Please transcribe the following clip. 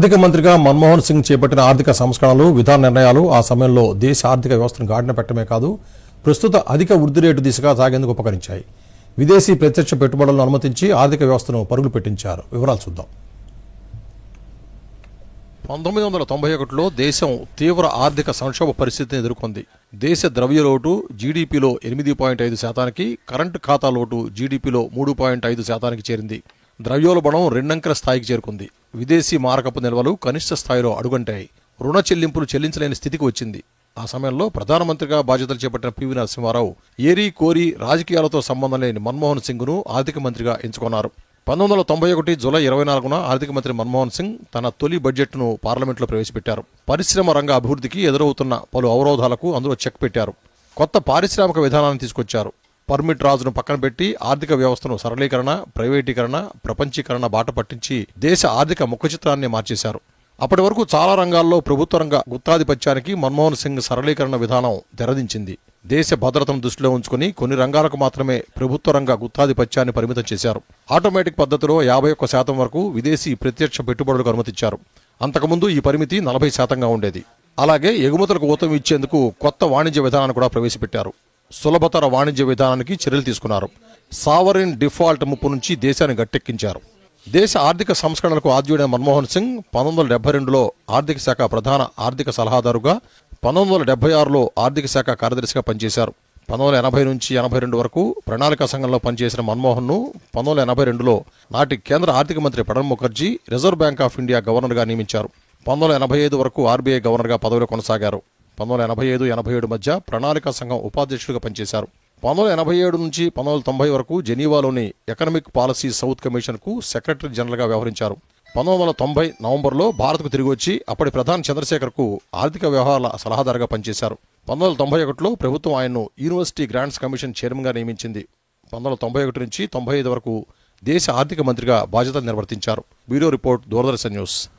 ఆర్థిక మంత్రిగా మన్మోహన్ సింగ్ చేపట్టిన ఆర్థిక సంస్కరణలు విధాన నిర్ణయాలు ఆ సమయంలో దేశ ఆర్థిక వ్యవస్థను గాడిన పెట్టడమే కాదు ప్రస్తుత అధిక వృద్ధి రేటు దిశగా సాగేందుకు ఉపకరించాయి. విదేశీ ప్రత్యక్ష పెట్టుబడులను అనుమతించి ఆర్థిక వ్యవస్థను పరుగులు పెట్టించారు. వివరాలు చూద్దాం. పంతొమ్మిది వందల తొంభై ఒకటిలో దేశం తీవ్ర ఆర్థిక సంక్షోభ పరిస్థితిని ఎదుర్కొంది. దేశ ద్రవ్య లోటు జీడీపీలో ఎనిమిది పాయింట్ ఐదు శాతానికి కరెంటు ఖాతా లోటు జీడీపీలో మూడు పాయింట్ ఐదు శాతానికి చేరింది. ద్రవ్యోల్బణం రెండంకెల స్థాయికి చేరుకుంది. విదేశీ మారకపు నిల్వలు కనిష్ట స్థాయిలో అడుగంటాయి. రుణ చెల్లింపులు చెల్లించలేని స్థితికి వచ్చింది. ఆ సమయంలో ప్రధానమంత్రిగా బాధ్యతలు చేపట్టిన పివి నరసింహారావు ఏరి కోరి రాజకీయాలతో సంబంధం లేని మన్మోహన్ సింగ్ను ఆర్థిక మంత్రిగా ఎంచుకున్నారు. పంతొమ్మిది వందల తొంభై ఒకటి జూలై ఇరవై నాలుగున ఆర్థిక మంత్రి మన్మోహన్ సింగ్ తన తొలి బడ్జెట్ను పార్లమెంట్లో ప్రవేశపెట్టారు. పరిశ్రమ రంగ అభివృద్ధికి ఎదురవుతున్న పలు అవరోధాలకు అందులో చెక్ పెట్టారు. కొత్త పారిశ్రామిక విధానాన్ని తీసుకొచ్చారు. పర్మిట్ రాజును పక్కన పెట్టి ఆర్థిక వ్యవస్థను సరళీకరణ ప్రైవేటీకరణ ప్రపంచీకరణ బాట పట్టించి దేశ ఆర్థిక ముఖచిత్రాన్ని మార్చేశారు. అప్పటి వరకు చాలా రంగాల్లో ప్రభుత్వ రంగ గుత్తాధిపత్యానికి మన్మోహన్ సింగ్ సరళీకరణ విధానం తెరదించింది. దేశ భద్రతను దృష్టిలో ఉంచుకుని కొన్ని రంగాలకు మాత్రమే ప్రభుత్వ రంగ గుత్తాధిపత్యాన్ని పరిమితం చేశారు. ఆటోమేటిక్ పద్ధతిలో యాభై ఒక్క శాతం వరకు విదేశీ ప్రత్యక్ష పెట్టుబడులకు అనుమతించారు అంతకుముందు ఈ పరిమితి నలభై శాతంగా ఉండేది. అలాగే ఎగుమతులకు ఊతం ఇచ్చేందుకు కొత్త వాణిజ్య విధానాన్ని కూడా ప్రవేశపెట్టారు. సులభతర వాణిజ్య విధానానికి చర్యలు తీసుకున్నారు. సావరిన్ డిఫాల్ట్ ముప్పు నుంచి దేశాన్ని గట్టెక్కించారు. దేశ ఆర్థిక సంస్కరణలకు ఆద్యుడైన మన్మోహన్ సింగ్ పంతొమ్మిది వందల డెబ్బై రెండులో ఆర్థిక శాఖ ప్రధాన ఆర్థిక సలహాదారుగా పంతొమ్మిది వందల డెబ్బై ఆరులో ఆర్థిక శాఖ కార్యదర్శిగా పనిచేశారు. పంతొమ్మిది వందల ఎనభై నుంచి ఎనభై రెండు వరకు ప్రణాళికా సంఘంలో పనిచేసిన మన్మోహన్ను పంతొమ్మిది వందల ఎనభై రెండులో నాటి కేంద్ర ఆర్థిక మంత్రి Pranab Mukherjee Reserve Bank of India గవర్నర్గా నియమించారు. పంతొమ్మిది వందల ఎనభై ఐదు వరకు ఆర్బీఐ గవర్నర్గా పదవిలో కొనసాగారు. పంతొమ్మిది వందల ఎనభై ఐదు ఎనభై ఏడు మధ్య ప్రణాళికా సంఘం ఉపాధ్యక్షుడిగా పనిచేశారు. పంతొమ్మిది వందల ఎనభై ఏడు నుంచి పంతొమ్మిది వందల తొంభై వరకు జెనీవాలోని ఎకనామిక్ పాలసీ సౌత్ కమిషన్కు సెక్రటరీ జనరల్గా వ్యవహరించారు. పంతొమ్మిది వందల తొంభై నవంబర్లో భారత్కు తిరిగి వచ్చి అప్పటి ప్రధాని చంద్రశేఖర్కు ఆర్థిక వ్యవహారాల సలహాదారుగా పనిచేశారు. పంతొమ్మిది వందల తొంభై ఒకటిలో ప్రభుత్వం ఆయన్ను యూనివర్సిటీ గ్రాంట్స్ కమిషన్ చైర్మన్గా నియమించింది. పంతొమ్మిది వందల తొంభై ఒకటి నుంచి తొంభై ఐదు వరకు దేశ ఆర్థిక మంత్రిగా బాధ్యతలు నిర్వర్తించారు. Bureau report Doordarshan news.